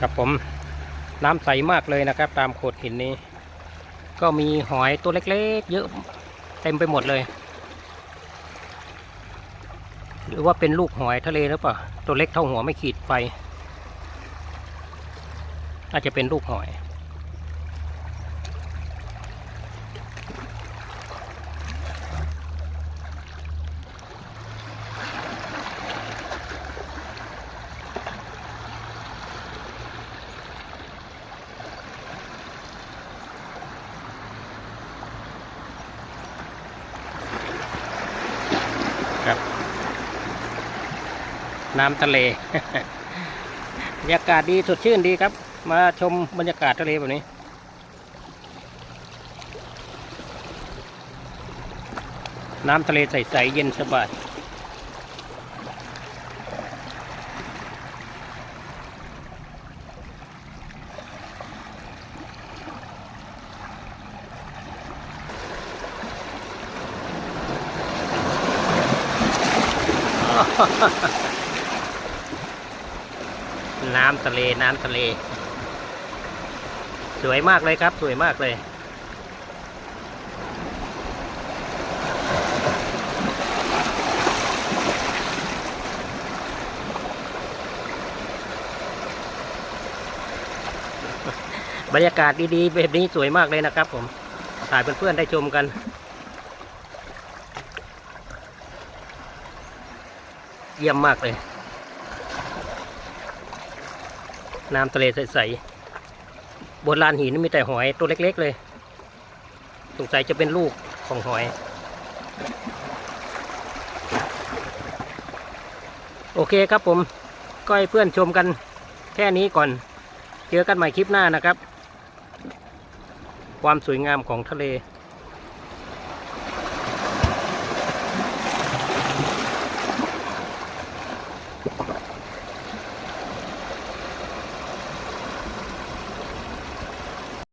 ครับผมน้ำใสมากเลยนะครับ ตามโขดหินนี้ ก็มีหอยตัวเล็กๆ เยอะเต็มไปหมดเลย หรือว่าเป็นลูกหอยทะเลหรือเปล่าตัวเล็กเท่าหัวไม่ขีดไป อาจจะเป็นลูกหอย ครับ น้ำทะเลบรรยากาศดีสดชื่นดีครับ มาชมบรรยากาศทะเลแบบนี้น้ำทะเลใส ๆ เย็นสบาย น้ำทะเลน้ำทะเล สวยมากเลยครับ สวยมากเลย บรรยากาศดีๆแบบนี้สวยมากเลยนะครับผมถ่ายเพื่อนๆได้ชมกัน เยี่ยมมากเลย น้ำทะเลใสๆบนลานหินมีแต่หอยตัวเล็กๆเลย สงสัยจะเป็นลูกของหอย โอเคครับผม ก็ให้เพื่อนชมกันแค่นี้ก่อน เจอกันใหม่คลิปหน้านะครับ ความสวยงามของทะเล